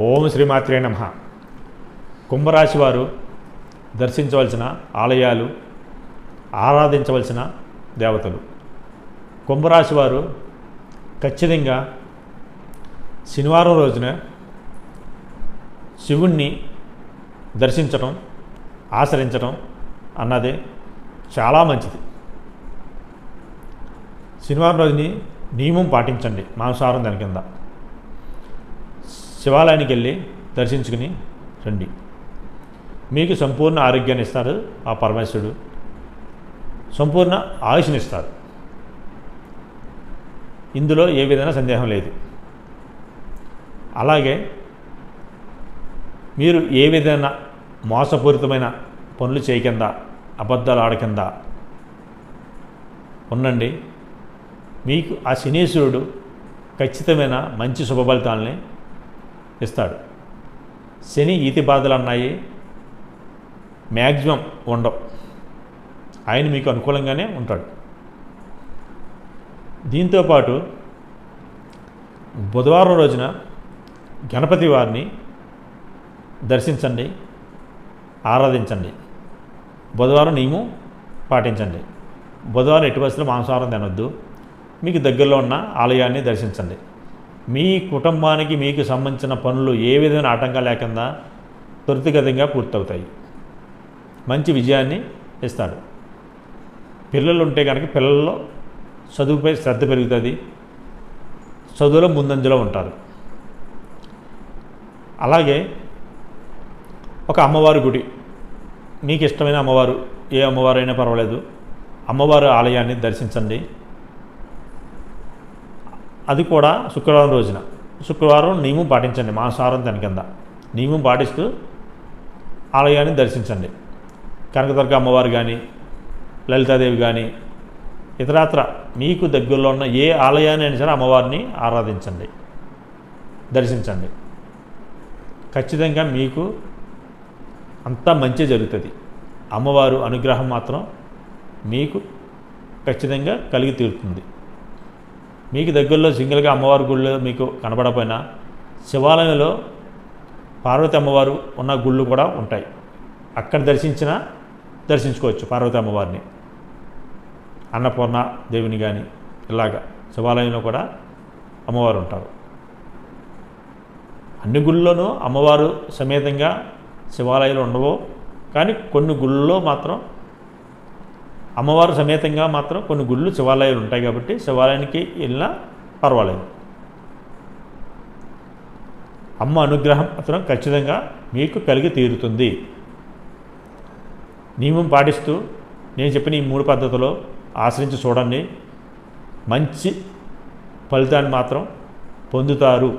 ఓం శ్రీమాత్రే నమ. కుంభరాశి వారు దర్శించవలసిన ఆలయాలు ఆరాధించవలసిన దేవతలు. కుంభరాశి వారు ఖచ్చితంగా శనివారం రోజున శివుణ్ణి దర్శించటం ఆచరించటం అన్నది చాలా మంచిది. శనివారం రోజుని నియమం పాటించండి మాంసాహారం దాని కింద. శివాలయానికి వెళ్ళి దర్శించుకుని రండి. మీకు సంపూర్ణ ఆరోగ్యాన్ని ఇస్తారు ఆ పరమేశ్వరుడు. సంపూర్ణ ఆయుష్నిస్తారు. ఇందులో ఏ విధమైన సందేహం లేదు. అలాగే మీరు ఏ విధమైన మోసపూరితమైన పనులు చేయకింద అబద్ధాలు ఆడకింద ఉండండి. మీకు ఆ శనీశ్వరుడు ఖచ్చితమైన మంచి శుభఫలితాలని ఇస్తాడు. శని ఈతి బాధలు అన్నాయి. మ్యాక్సిమం ఉండవు. ఆయన మీకు అనుకూలంగానే ఉంటాడు. దీంతోపాటు బుధవారం రోజున గణపతి వారిని దర్శించండి ఆరాధించండి. బుధవారం నియమం పాటించండి. బుధవారం ఎటు బస్సులో మాంసాహారం తినొద్దు. మీకు దగ్గరలో ఉన్న ఆలయాన్ని దర్శించండి. మీ కుటుంబానికి మీకు సంబంధించిన పనులు ఏ విధమైన ఆటంకం లేకుండా త్వరితగతంగా పూర్తవుతాయి. మంచి విజయాన్ని ఇస్తాడు. పిల్లలు ఉంటే కనుక పిల్లల్లో చదువుపై శ్రద్ధ పెరుగుతుంది. చదువులో ముందంజలో ఉంటారు. అలాగే ఒక అమ్మవారి గుడి. మీకు ఇష్టమైన అమ్మవారు ఏ అమ్మవారు అయినా పర్వాలేదు. అమ్మవారి ఆలయాన్ని దర్శించండి. అది కూడా శుక్రవారం రోజున. శుక్రవారం నియమం పాటించండి మాసారం దాని కింద. నియమం పాటిస్తూ ఆలయాన్ని దర్శించండి. కనకదుర్గ అమ్మవారు కానీ లలితాదేవి కానీ ఇతరాత్ర మీకు దగ్గరలో ఉన్న ఏ ఆలయాన్ని అయినా సరే అమ్మవారిని ఆరాధించండి దర్శించండి. ఖచ్చితంగా మీకు అంతా మంచి జరుగుతుంది. అమ్మవారు అనుగ్రహం మాత్రం మీకు ఖచ్చితంగా కలిగి తీరుతుంది. మీకు దగ్గరలో సింగిల్గా అమ్మవారి గుళ్ళు మీకు కనబడపోయినా శివాలయంలో పార్వతి అమ్మవారు ఉన్న గుళ్ళు కూడా ఉంటాయి. అక్కడ దర్శించినా దర్శించుకోవచ్చు పార్వతి అమ్మవారిని. అన్నపూర్ణ దేవిని కానీ ఇలాగా శివాలయంలో కూడా అమ్మవారు ఉంటారు. అన్ని గుళ్ళలోనూ అమ్మవారు సమేతంగా శివాలయాలు ఉండవు. కానీ కొన్ని గుళ్ళలో మాత్రం అమ్మవారు సమేతంగా మాత్రం కొన్ని గుళ్ళు శివాలయాలు ఉంటాయి కాబట్టి శివాలయానికి వెళ్ళినా పర్వాలేదు. అమ్మ అనుగ్రహం మాత్రం ఖచ్చితంగా మీకు కలిగి తీరుతుంది. నియమం పాటిస్తూ నేను చెప్పిన ఈ మూడు పద్ధతులు ఆశ్రయించి చూడండి. మంచి ఫలితాన్ని మాత్రం పొందుతారు.